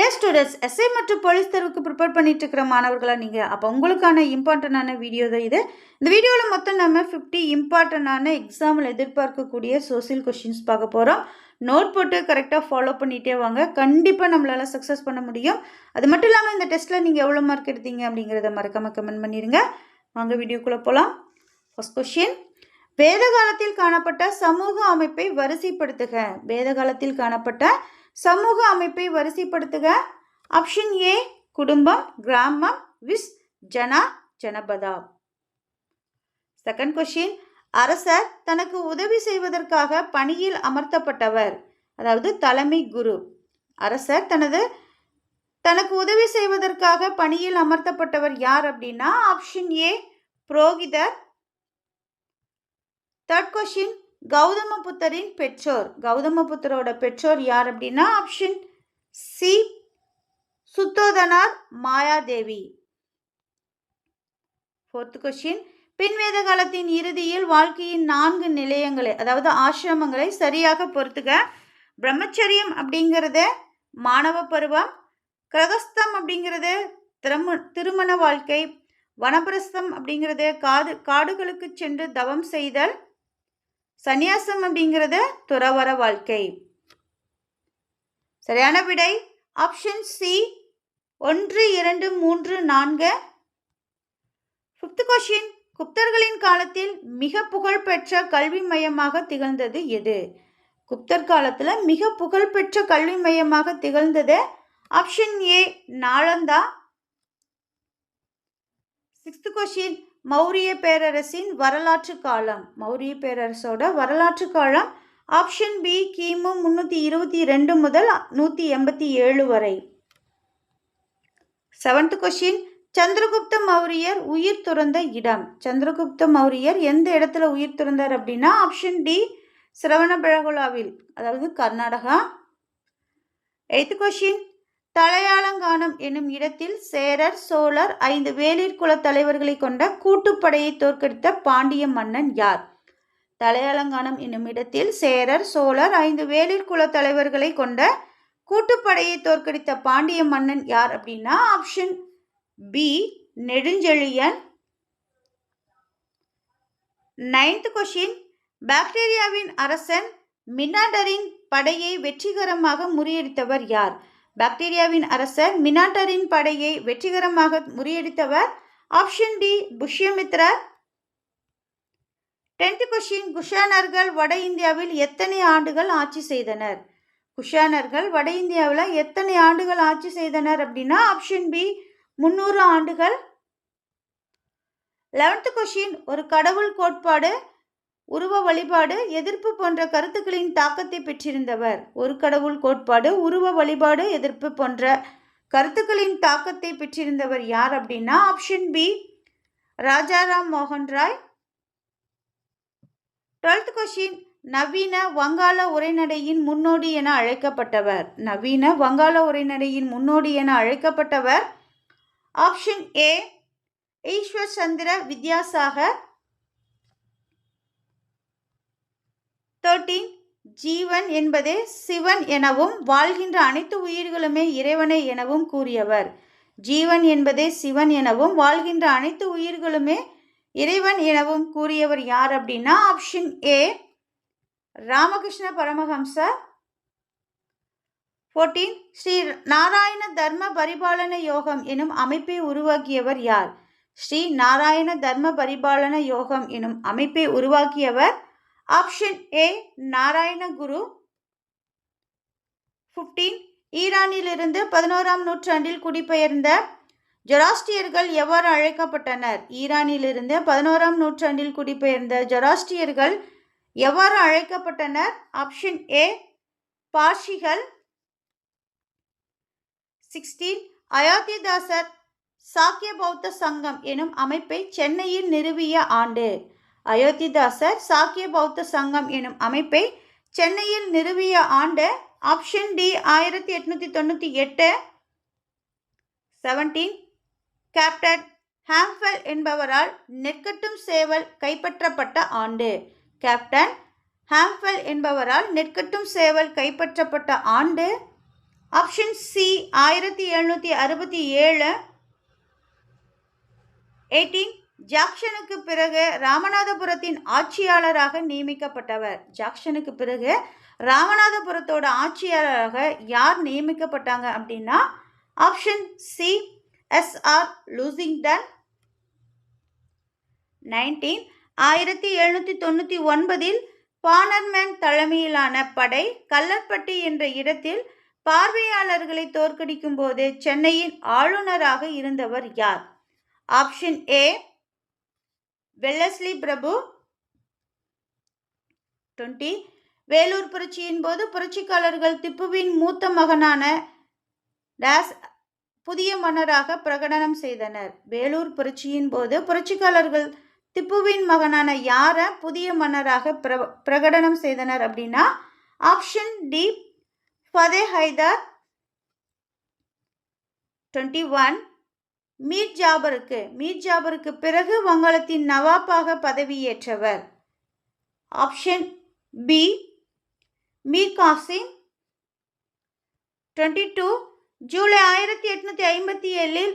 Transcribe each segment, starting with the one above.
டே students SI மற்றும் police தேர்வுக்கு prepare பண்ணிட்டு இருக்கிற மாணவர்களாக நீங்கள் அப்போ உங்களுக்கான இம்பார்ட்டண்டான வீடியோ தான் இது. இந்த வீடியோவில் மொத்தம் நம்ம ஃபிஃப்டி இம்பார்ட்டண்டான எக்ஸாமில் எதிர்பார்க்கக்கூடிய சோசியல் கொஷின்ஸ் பார்க்க போகிறோம் நோட் போட்டு கரெக்டாக ஃபாலோ பண்ணிகிட்டே வாங்க. கண்டிப்பாக நம்மளால் சக்ஸஸ் பண்ண முடியும். அது மட்டும் இல்லாமல் இந்த டெஸ்ட்டில் நீங்கள் எவ்வளோ மார்க் எடுத்தீங்க அப்படிங்கிறத மறக்காமல் கமெண்ட் பண்ணிடுங்க வாங்க வீடியோக்குள்ளே போகலாம் ஃபஸ்ட் கொஷின் வேத காலத்தில் காணப்பட்ட சமூக அமைப்பை வரிசைப்படுத்துக. வேத காலத்தில் காணப்பட்ட சமூக அமைப்பை வரிசைப்படுத்துக. ஆப்ஷன் ஏ குடும்பம் கிராமம் விஸ் ஜனா ஜனபதா. செகண்ட் கொஷின் அரசர் தனக்கு உதவி செய்வதற்காக பணியில் அமர்த்தப்பட்டவர் அதாவது தலைமை குரு. அரசர் தனது தனக்கு உதவி செய்வதற்காக பணியில் அமர்த்தப்பட்டவர் யார் அப்படின்னா ஆப்ஷன் ஏ புரோகிதர் தேர்ட் கொஷின் கௌதம புத்தரின் பெற்றோர். கௌதம புத்தரோட பெற்றோர் யார் அப்படின்னா ஆப்ஷன் சி சுத்தோதனார் மாயாதேவி. ஃபோர்த் கொஷின் பின்வேத காலத்தின் இறுதியில் வாழ்க்கையின் நான்கு நிலையங்களை அதாவது ஆசிரமங்களை சரியாக பொறுத்துக. பிரம்மச்சரியம் அப்படிங்கிறது மாணவ பருவம் கிரகஸ்தம் அப்படிங்கிறது திரும திருமண வாழ்க்கை வனப்பிரஸ்தம் அப்படிங்கிறது காடு காடுகளுக்கு சென்று தவம் செய்தல் சந்நியாசம் அப்படிங்கிறது துறவர வாழ்க்கை. சரியான விடை? ஆப்ஷன் சி ஒன்று இரண்டு மூன்று நான்கு. ஃபிஃப்த் கொஷின் குப்தர்களின் காலத்தில் மிக புகழ்பெற்ற கல்வி மையமாக திகழ்ந்தது எது? குப்தர் காலத்தில் மிக புகழ்பெற்ற கல்வி மையமாக திகழ்ந்தது option A Nalanda. Sixth question Maurya பேரரசின் வரலாற்று காலம். மௌரிய பேரரசோட வரலாற்று காலம் ஆப்ஷன் பி கிமு முந்நூற்றி இருபத்தி ரெண்டு முதல் நூற்றி எண்பத்தி ஏழு வரை. செவன்த் கொஷின் சந்திரகுப்த மௌரியர் உயிர் துறந்த இடம். சந்திரகுப்த மௌரியர் எந்த இடத்துல உயிர் துறந்தார் அப்படின்னா ஆப்ஷன் டி சிரவணபெழகுலாவில் அதாவது கர்நாடகா. எய்த் கொஷின் தலையாலங்கானம் என்னும் இடத்தில் சேரர் சோழர் ஐந்து வேளிர் குல தலைவர்களை கொண்ட கூட்டுப்படையை தோற்கடித்த பாண்டிய மன்னன் யார்? தலையாலங்கானம் என்னும் இடத்தில் சேரர் சோழர் ஐந்து வேளிர் குல தலைவர்களை கொண்ட கூட்டுப்படையை தோற்கடித்த பாண்டிய மன்னன் யார் அப்படின்னா option B Nedunchezhiyan. Ninth question பாக்டீரியாவின் அரசன் மினாடரின் படையை வெற்றிகரமாக முறியடித்தவர் யார்? பாக்டீரியாவின் அரசர் மினாட்டரின் படையை வெற்றிகரமாக முறியடித்தவர். ஆப்ஷன் டி புஷ்யமித்ரர் டென்த் கொஷின் குஷானர்கள் வட இந்தியாவில் எத்தனை ஆண்டுகள் ஆட்சி செய்தனர்? குஷானர்கள் வட இந்தியாவில் எத்தனை ஆண்டுகள் ஆட்சி செய்தனர் அப்படின்னா ஆப்ஷன் பி முந்நூறு ஆண்டுகள். லெவன்த் கொஷின் ஒரு கடவுள் கோட்பாடு. உருவ வழிபாடு எதிர்ப்பு போன்ற கருத்துக்களின் தாக்கத்தை பெற்றிருந்தவர். ஒரு கடவுள் கோட்பாடு உருவ வழிபாடு எதிர்ப்பு போன்ற கருத்துக்களின் தாக்கத்தை பெற்றிருந்தவர் யார் அப்படின்னா ஆப்ஷன் பி ராஜாராம் மோகன் ராய். டுவெல்த் கொஷின் நவீன வங்காள உரைநடையின் முன்னோடி என அழைக்கப்பட்டவர். நவீன வங்காள உரைநடையின் முன்னோடி என அழைக்கப்பட்டவர். Option A Ishwar Chandra Vidyasagar. Thirteen ஜீவன் என்பதே சிவன் எனவும் வாழ்கின்ற அனைத்து உயிர்களுமே இறைவனை எனவும் கூறியவர். ஜீவன் என்பதே சிவன் எனவும் வாழ்கின்ற அனைத்து உயிர்களுமே இறைவன் எனவும் கூறியவர் யார் அப்படின்னா ஆப்ஷன் ஏ ராமகிருஷ்ண பரமஹம்சர். ஃபோர்டீன் ஸ்ரீ நாராயண தர்ம பரிபாலன யோகம் எனும் அமைப்பை உருவாக்கியவர் யார்? ஸ்ரீ நாராயண தர்ம பரிபாலன யோகம் எனும் அமைப்பை உருவாக்கியவர் ஆப்ஷன் ஏ நாராயணகுரு ஃபிஃப்டீன் ஈரானிலிருந்து பதினோராம் நூற்றாண்டில் குடிபெயர்ந்த ஜொராஸ்டியர்கள் எவ்வாறு அழைக்கப்பட்டனர்? ஈரானிலிருந்து பதினோராம் நூற்றாண்டில் குடிபெயர்ந்த ஜொராஸ்டியர்கள் எவ்வாறு அழைக்கப்பட்டனர்? ஆப்ஷன் ஏ பார்ஷிகள் சிக்ஸ்டீன் அயோத்திதாசர் சாக்கிய பௌத்த சங்கம் எனும் அமைப்பை சென்னையில் நிறுவிய ஆண்டு. அயோத்திதாசர் சாக்கிய பௌத்த சங்கம் எனும் அமைப்பை சென்னையில் நிறுவிய ஆண்டு ஆப்ஷன் டி ஆயிரத்தி எட்நூற்றி தொண்ணூற்றி எட்டு செவன்டீன் கேப்டன் ஹாம்ஃபெல் என்பவரால் நெற்கட்டும் சேவல் கைப்பற்றப்பட்ட ஆண்டு. கேப்டன் ஹாம்ஃபெல் என்பவரால் நெற்கட்டும் சேவல் கைப்பற்றப்பட்ட ஆண்டு ஆப்ஷன் சி ஆயிரத்தி எழுநூற்றி அறுபத்தி ஏழு எயிட்டீன் ஜாக்ஷனுக்கு பிறகு ராமநாதபுரத்தின் ஆட்சியாளராக நியமிக்கப்பட்டவர். ஜாக்ஷனுக்கு பிறகு ராமநாதபுரத்தோட ஆட்சியாளராக யார் நியமிக்கப்பட்டாங்க அப்படின்னா option C SR Lushington. Nineteen ஆயிரத்தி எழுநூற்றி தொண்ணூற்றி ஒன்பதில் பானர்மேன் தலைமையிலான படை கல்லற்பட்டி என்ற இடத்தில் பார்வையாளர்களை தோற்கடிக்கும் போது சென்னையின் ஆளுநராக இருந்தவர் யார்? ஆப்ஷன் ஏ வெல்லஸ்லி பிரபு டுவெண்ட்டி. வேலூர் புரட்சியின் போது புரட்சிக்காரர்கள் திப்புவின் மூத்த மகனான டேஸ் புதிய மன்னராக பிரகடனம் செய்தனர். வேலூர் புரட்சியின் போது புரட்சிக்காரர்கள் திப்புவின் மகனான யாரை புதிய மன்னராக பிர பிரகடனம் செய்தனர் அப்படின்னா option D Fateh Haidar twenty one. Mir ஜாபருக்கு Mir ஜாபருக்கு பிறகு வங்காளத்தின் நவாப்பாக பதவியேற்றவர். Option B Mir Qasim. Twenty two July ஆயிரத்தி எட்நூற்றி ஐம்பத்தி ஏழில்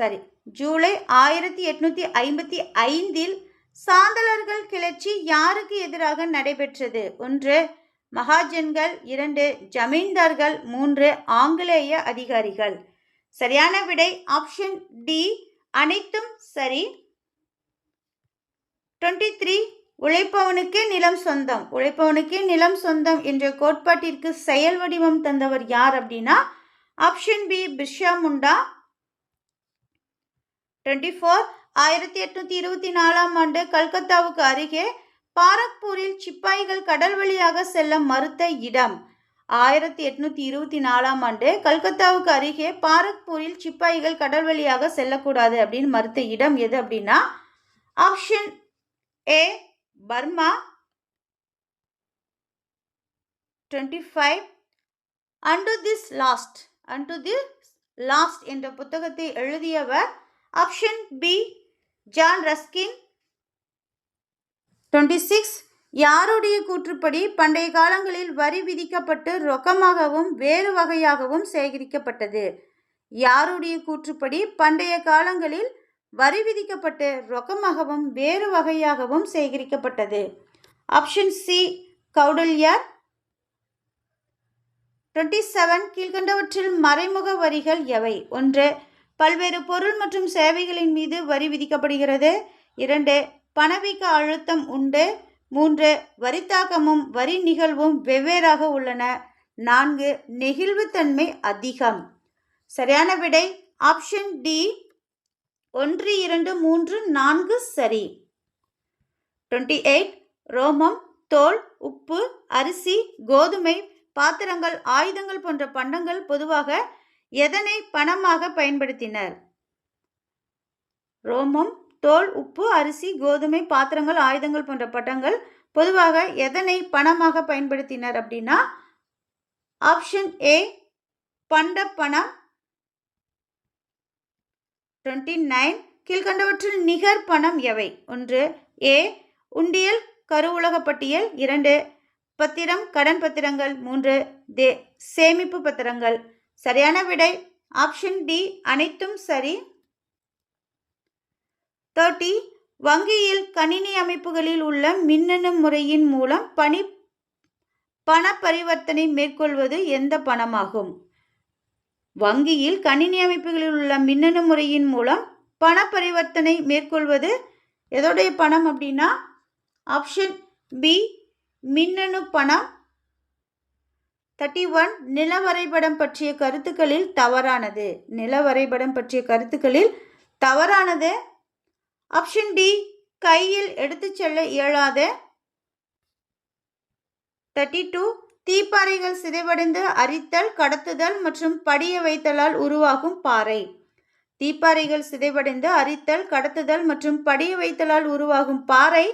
சாரி ஜூலை ஆயிரத்தி எட்நூற்றி ஐம்பத்தி ஐந்தில் சாந்தலர்கள் கிளர்ச்சி யாருக்கு எதிராக நடைபெற்றது? ஒன்று மகாஜன்கள் இரண்டு ஜமீன்தார்கள் மூன்று ஆங்கிலேய அதிகாரிகள். சரியான விடை ஆப்ஷன் டி அனைத்தும் சரி. டுவெண்ட்டி த்ரீ உழைப்பவனுக்கே நிலம் சொந்தம். உழைப்பவனுக்கே நிலம் சொந்தம் என்ற கோட்பாட்டிற்கு செயல் வடிவம் தந்தவர் யார் அப்படின்னா option B Birsa Munda. Twenty four ஆயிரத்தி எட்நூத்தி இருபத்தி நாலாம் ஆண்டு கல்கத்தாவுக்கு அருகே பாரக்பூரில் சிப்பாய்கள் கடல் வழியாக செல்ல மறுத்த இடம். ஆயிரத்தி எட்நூற்றி இருபத்தி நாலாம் ஆண்டு கல்கத்தாவுக்கு அருகே பாரக்பூரில் சிப்பாய்கள் கடல் வழியாக செல்லக்கூடாது அப்படின்னு மறுத்த இடம் எது அப்படின்னா option A Burma twenty five unto this last unto the last என்ற புத்தகத்தை எழுதியவர் option B John Ruskin twenty six யாருடைய கூற்றுப்படி பண்டைய காலங்களில் வரி விதிக்கப்பட்டு ரொக்கமாகவும் வேறு வகையாகவும் சேகரிக்கப்பட்டது? யாருடைய கூற்றுப்படி பண்டைய காலங்களில் வரி விதிக்கப்பட்டு ரொக்கமாகவும் வேறு வகையாகவும் சேகரிக்கப்பட்டது? ஆப்ஷன் சி கௌடல்யார். டுவெண்ட்டி செவன் கீழ்கண்டவற்றில் மறைமுக வரிகள் எவை? ஒன்று பல்வேறு பொருள் மற்றும் சேவைகளின் மீது வரி விதிக்கப்படுகிறது. இரண்டு பணவீக்க அழுத்தம் உண்டு. மூன்று வரித்தாக்கமும் வரி நிகழ்வும் வெவ்வேறாக உள்ளன. நான்கு நெகிழ்வுத்தன்மை அதிகம். சரியான விடை ஆப்ஷன் டி ஒன்று இரண்டு மூன்று நான்கு சரி. டுவெண்ட்டி எயிட் ரோமம் தோல் உப்பு அரிசி கோதுமை பாத்திரங்கள் ஆயுதங்கள் போன்ற பண்டங்கள் பொதுவாக எதனை பணமாக பயன்படுத்தினர்? ரோமம் தோல் உப்பு அரிசி கோதுமை பாத்திரங்கள் ஆயுதங்கள் போன்ற பட்டங்கள். பொதுவாக எதனை பணமாக பயன்படுத்தினர் அப்படின்னா ஆப்ஷன் ஏ பண்ட பணம் டுவெண்ட்டி நைன் கீழ்கண்டவற்றில் நிகர் பணம் எவை? ஒன்று ஏ உண்டியல் கருவுலக பட்டியல். இரண்டு பத்திரம் கடன் பத்திரங்கள். மூன்று தே சேமிப்பு பத்திரங்கள். சரியான விடை ஆப்ஷன் டி அனைத்தும் சரி. தேர்ட்டி வங்கியில் கணினி அமைப்புகளில் உள்ள மின்னணு முறையின் மூலம் பணி பண பரிவர்த்தனை மேற்கொள்வது எந்த பணமாகும்? வங்கியில் கணினி அமைப்புகளில் உள்ள மின்னணு முறையின் மூலம் பண பரிவர்த்தனை மேற்கொள்வது எதோடைய பணம் அப்படின்னா ஆப்ஷன் பி மின்னணு பணம். தேர்ட்டி ஒன் நில வரைபடம் பற்றிய கருத்துக்களில் தவறானது. நில வரைபடம் பற்றிய கருத்துக்களில் தவறானது ஆப்ஷன் டி கையில் எடுத்து செல்ல இயலாத தேர்ட்டி டூ தீப்பாறைகள் சிதைவடைந்து அரித்தல் கடத்துதல் மற்றும் படிய வைத்தலால் உருவாகும் பாறை. தீப்பாறைகள் சிதைவடைந்து அரித்தல் கடத்துதல் மற்றும் படிய வைத்தலால் உருவாகும் பாறை.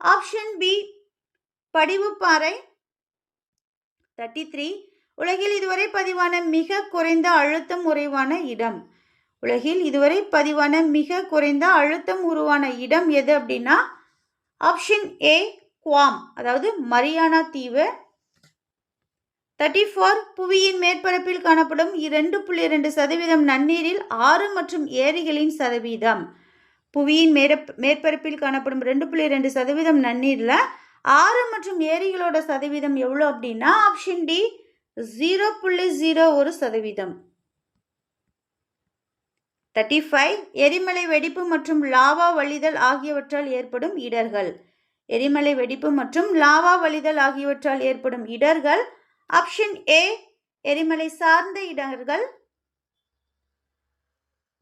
ஆப்ஷன் பி படிவுப்பாறை தேர்ட்டி த்ரீ உலகில் இதுவரை பதிவான மிக குறைந்த அழுத்தம் உறைவான இடம். உலகில் இதுவரை பதிவான மிக குறைந்த அழுத்தம் உருவான இடம் எது அப்படின்னா ஆப்ஷன் ஏ குவாம் அதாவது மரியானா தீவு. தேர்ட்டி ஃபோர் புவியின் மேற்பரப்பில் காணப்படும் இரண்டு புள்ளி இரண்டு சதவீதம் நன்னீரில் ஆறு மற்றும் ஏரிகளின் சதவீதம். புவியின் மேறப் மேற்பரப்பில் காணப்படும் ரெண்டு புள்ளி ரெண்டு சதவீதம் நன்னீரில் ஆறு மற்றும் ஏரிகளோட சதவீதம் எவ்வளோ அப்படின்னா ஆப்ஷன் டி ஜீரோ புள்ளி ஜீரோ ஒரு சதவீதம். தேர்ட்டி ஃபைவ் எரிமலை வெடிப்பு மற்றும் லாவா வழிதல் ஆகியவற்றால் ஏற்படும் இடர்கள். எரிமலை வெடிப்பு மற்றும் லாவா வழிதல் ஆகியவற்றால் ஏற்படும் இடர்கள். ஆப்ஷன் ஏ எரிமலை சார்ந்த இடர்கள்.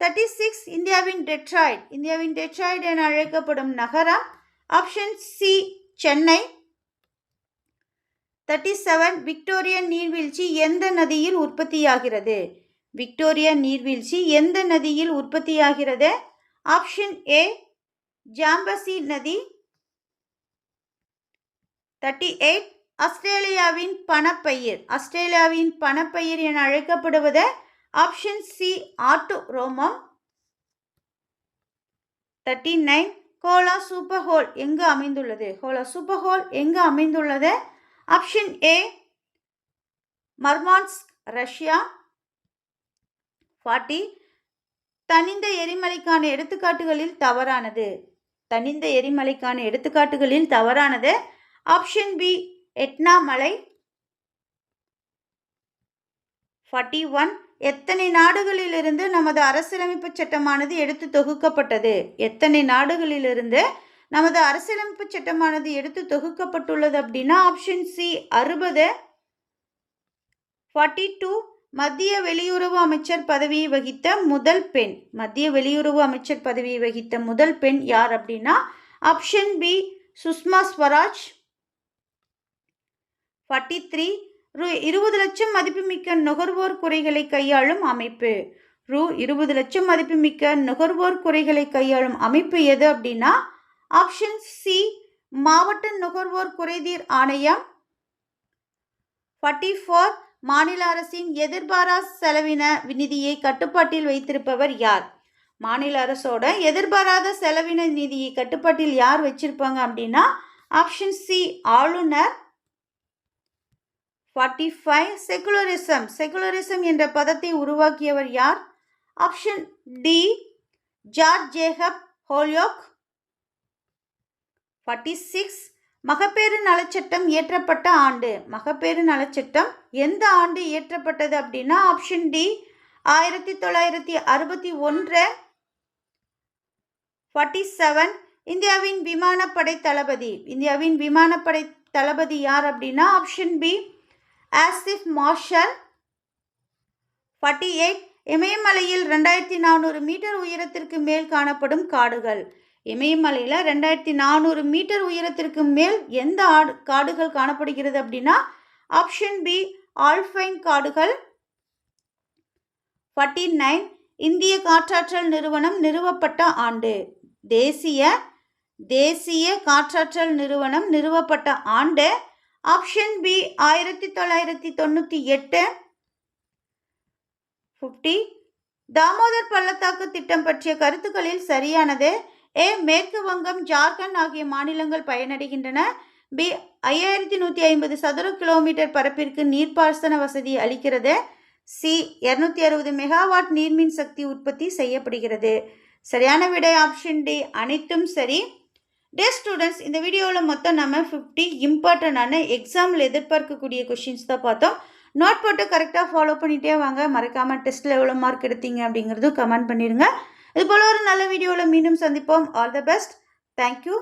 தேர்ட்டி சிக்ஸ் இந்தியாவின் டெட்ராய்ட். இந்தியாவின் டெட்ராய்ட் என அழைக்கப்படும் நகரம். Option C Chennai. Thirty seven Victoria நீர்வீழ்ச்சி எந்த நதியில் உற்பத்தியாகிறது? விக்டோரியா நீர்வீழ்ச்சி எந்த நதியில் உற்பத்தியாகிறது? ஆப்ஷன் ஏ ஜாம்பசி நதி. தேர்ட்டி எயிட் ஆஸ்திரேலியாவின் பணப்பயிர். ஆஸ்திரேலியாவின் பணப்பயிர் என அழைக்கப்படுவது ஆப்ஷன் சி ஆட்டு ரோமம் thirty nine Kola super hole எங்கு அமைந்துள்ளது? கோலா சூப்பர் ஹோல் எங்கு அமைந்துள்ளது? Option A Murmansk Russia. Forty. தனிந்த எரிமலைக்கான எடுத்துக்காட்டுகளில் தவறானது. தனிந்த எரிமலைக்கான எடுத்துக்காட்டுகளில் தவறானது. ஆப்ஷன் பி எட்னா மலை. ஃபார்ட்டி ஒன் எத்தனை நாடுகளிலிருந்து நமது அரசியலமைப்பு சட்டமானது எடுத்து தொகுக்கப்பட்டது? எத்தனை நாடுகளிலிருந்து நமது அரசியலமைப்பு சட்டமானது எடுத்து தொகுக்கப்பட்டுள்ளது அப்படின்னா ஆப்ஷன் சி அறுபது. ஃபார்ட்டி டூ மத்திய வெளியுறவு அமைச்சர் பதவியை வகித்த முதல் பெண். மத்திய வெளியுறவு அமைச்சர் பதவியை வகித்த முதல் பெண் யார் அப்படின்னா option B Sushma Swaraj. Forty three ரூ இருபது லட்சம் மதிப்புமிக்க நுகர்வோர் குறைகளை கையாளும் அமைப்பு. ரூ இருபது லட்சம் மதிப்புமிக்க நுகர்வோர் குறைகளை கையாளும் அமைப்பு எது அப்படின்னா ஆப்ஷன் சி மாவட்ட நுகர்வோர் குறைதீர் ஆணையம். ஃபார்ட்டி ஃபோர் மாநில அரசின் எதிர்பாரா செலவின நிதியை கட்டுப்பாட்டில் வைத்திருப்பவர் யார்? மாநில அரசோட எதிர்பாராத செலவின நிதியை கட்டுப்பாட்டில் யார் வச்சிருப்பாங்க அப்படின்னா ஆப்ஷன் சி ஆளுநர். ஃபார்ட்டி ஃபைவ் செகுலரிசம் செகுலரிசம் என்ற பதத்தை உருவாக்கியவர் யார்? Option D George Jacob Holyoake. Forty six மகப்பேறு நலச்சட்டம் இயற்றப்பட்ட ஆண்டு. மகப்பேறு நலச்சட்டம் எந்த ஆண்டு இயற்றப்பட்டது அப்படின்னா ஆப்ஷன் டி ஆயிரத்தி தொள்ளாயிரத்தி அறுபத்தி ஒன்று ஃபார்ட்டி செவன் இந்தியாவின் விமானப்படை தளபதி. இந்தியாவின் விமானப்படை தளபதி யார் அப்படின்னா option B Asif marshal. Forty eight இமயமலையில் ரெண்டாயிரத்தி நானூறு மீட்டர் உயரத்திற்கு மேல் காணப்படும் காடுகள். இமயமலையில் ரெண்டாயிரத்தி நானூறு மீட்டர் உயரத்திற்கு மேல் எந்த ஆடு காடுகள் காணப்படுகிறது அப்படின்னா ஆப்ஷன் பி ஆல்ஃபைன் காடுகள். ஃபார்ட்டி நைன் இந்திய காற்றாற்றல் நிறுவனம் நிறுவப்பட்ட ஆண்டு. தேசிய தேசிய காற்றாற்றல் நிறுவனம் நிறுவப்பட்ட ஆண்டு. ஆப்ஷன் பி ஆயிரத்தி தொள்ளாயிரத்தி தொண்ணூற்றி எட்டு. ஃபிஃப்டி தாமோதர் பள்ளத்தாக்கு திட்டம் பற்றிய கருத்துக்களில் சரியானது. ஏ மேற்கு வங்கம் ஜார்க்கண்ட் ஆகிய மாநிலங்கள் பயனடைகின்றன. பி ஐயாயிரத்தி நூற்றி ஐம்பது சதுர கிலோமீட்டர் பரப்பிற்கு நீர்ப்பாசன வசதி அளிக்கிறது. சி இரநூத்தி அறுபது மெகாவாட் நீர்மின் சக்தி உற்பத்தி செய்யப்படுகிறது. சரியான விடை ஆப்ஷன் டி அனைத்தும் சரி. டே ஸ்டூடெண்ட்ஸ் இந்த வீடியோவில் மொத்தம் நம்ம ஃபிஃப்டி இம்பார்ட்டண்டான எக்ஸாமில் எதிர்பார்க்கக்கூடிய கொஷின்ஸ் தான் பார்த்தோம். நோட் போட்டு கரெக்டாக ஃபாலோ பண்ணிகிட்டே வாங்க. மறக்காமல் டெஸ்ட்டில் எவ்வளோ மார்க் எடுத்தீங்க அப்படிங்கிறதும் கமெண்ட் பண்ணிடுங்க. இதுபோல் ஒரு நல்ல வீடியோவில் மீண்டும் சந்திப்போம். All the best thank you